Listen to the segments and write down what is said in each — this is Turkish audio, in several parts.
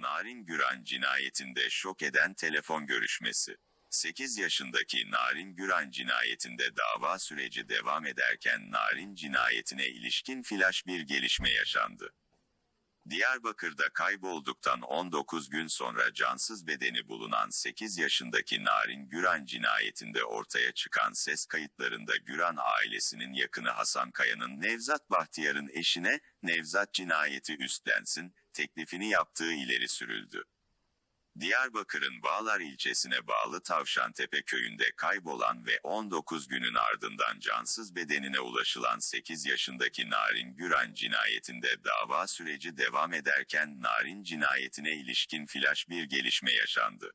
Narin Güran cinayetinde şok eden telefon görüşmesi. 8 yaşındaki Narin Güran cinayetinde dava süreci devam ederken Narin cinayetine ilişkin flash bir gelişme yaşandı. Diyarbakır'da kaybolduktan 19 gün sonra cansız bedeni bulunan 8 yaşındaki Narin Güran cinayetinde ortaya çıkan ses kayıtlarında Güran ailesinin yakını Hasan Kaya'nın Nevzat Bahtiyar'ın eşine Nevzat cinayeti üstlensin teklifini yaptığı ileri sürüldü. Diyarbakır'ın Bağlar ilçesine bağlı Tavşantepe köyünde kaybolan ve 19 günün ardından cansız bedenine ulaşılan 8 yaşındaki Narin Güran cinayetinde dava süreci devam ederken Narin cinayetine ilişkin flash bir gelişme yaşandı.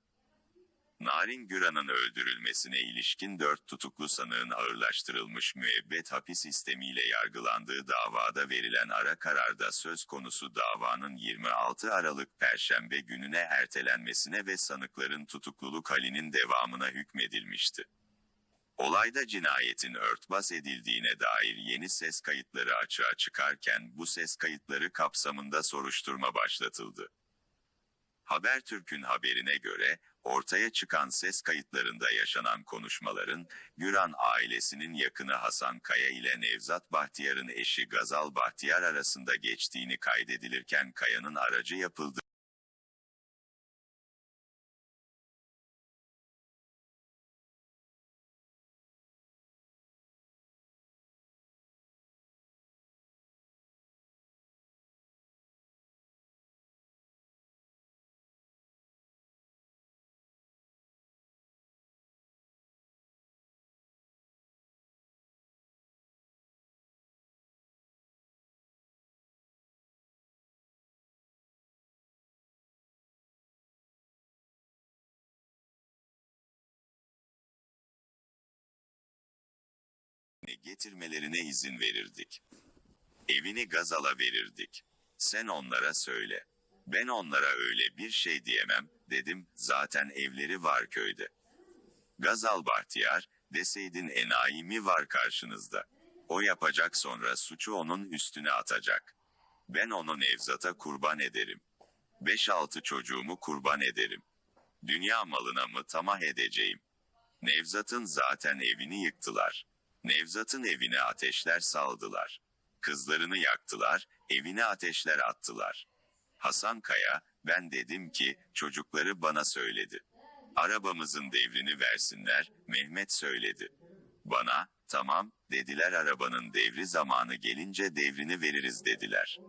Narin Güran'ın öldürülmesine ilişkin dört tutuklu sanığın ağırlaştırılmış müebbet hapis istemiyle yargılandığı davada verilen ara kararda söz konusu davanın 26 Aralık Perşembe gününe ertelenmesine ve sanıkların tutukluluk halinin devamına hükmedilmişti. Olayda cinayetin örtbas edildiğine dair yeni ses kayıtları açığa çıkarken bu ses kayıtları kapsamında soruşturma başlatıldı. Habertürk'ün haberine göre, ortaya çıkan ses kayıtlarında yaşanan konuşmaların, Güran ailesinin yakını Hasan Kaya ile Nevzat Bahtiyar'ın eşi Gazal Bahtiyar arasında geçtiğini kaydedilirken Kaya'nın aracı yapıldı. Getirmelerine izin verirdik. Evini Gazal'a verirdik. Sen onlara söyle. Ben onlara öyle bir şey diyemem, dedim, zaten evleri var köyde. Gazal Bahtiyar, deseydin enayi mi var karşınızda? O yapacak sonra suçu onun üstüne atacak. Ben onu Nevzat'a kurban ederim. 5-6 çocuğumu kurban ederim. Dünya malına mı tamah edeceğim? Nevzat'ın zaten evini yıktılar. Nevzat'ın evine ateşler saldılar. Kızlarını yaktılar, evine ateşler attılar. Hasan Kaya, ben dedim ki, çocukları bana söyledi. Arabamızın devrini versinler, Mehmet söyledi. Bana, tamam, dediler arabanın devri zamanı gelince devrini veririz dediler.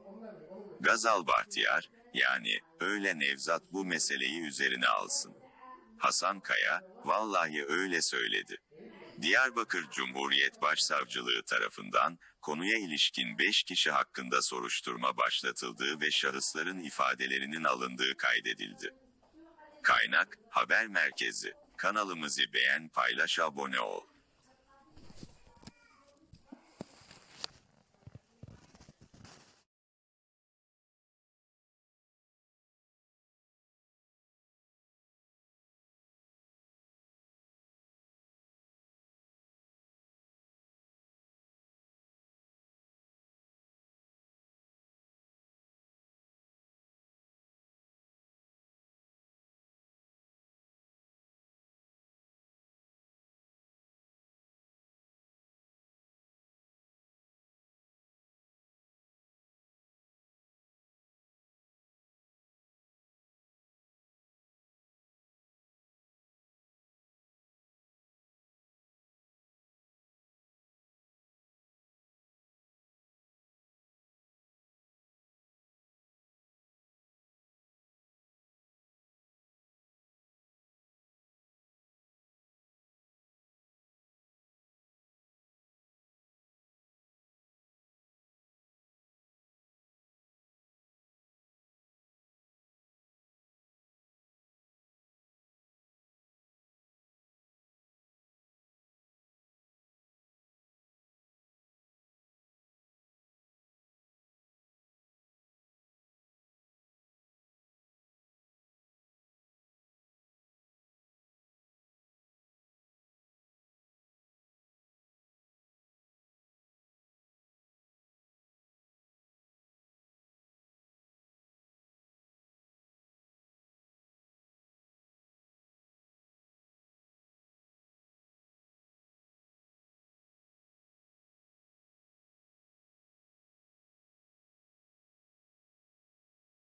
Gazal Bahtiyar, yani, öyle Nevzat bu meseleyi üzerine alsın. Hasan Kaya, vallahi öyle söyledi. Diyarbakır Cumhuriyet Başsavcılığı tarafından konuya ilişkin 5 kişi hakkında soruşturma başlatıldığı ve şahısların ifadelerinin alındığı kaydedildi. Kaynak, Haber Merkezi. Kanalımızı beğen, paylaş, abone ol.